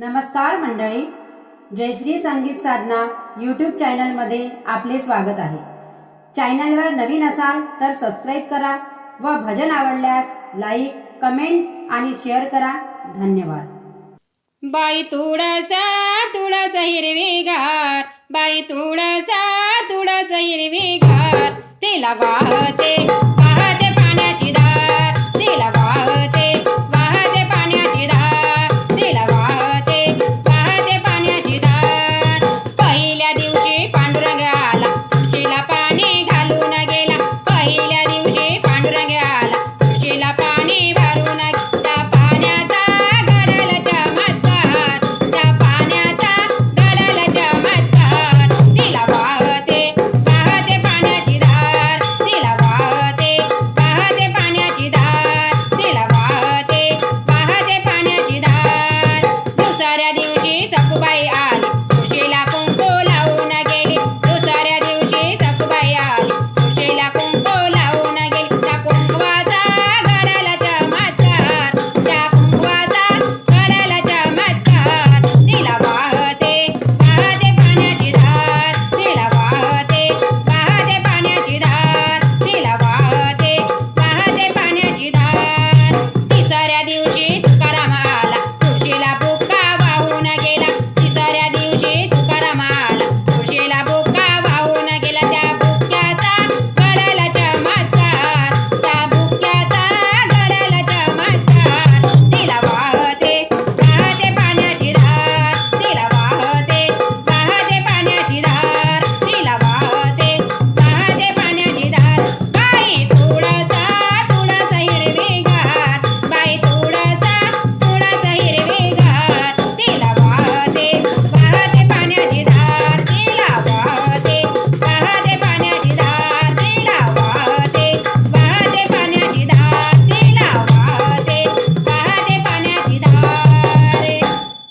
नमस्कार मंडळी. जयश्री संगीत साधना यूट्यूब चॅनलमध्ये आपले स्वागत आहे. चॅनलवर नवीन असाल तर सबस्क्राईब करा व भजन आवडल्यास लाईक कमेंट आणि शेअर करा. धन्यवाद. बाई तुळसा तुळस हिरवीगार बाई तुळसा तुळस हिरवीगार तिला वाहते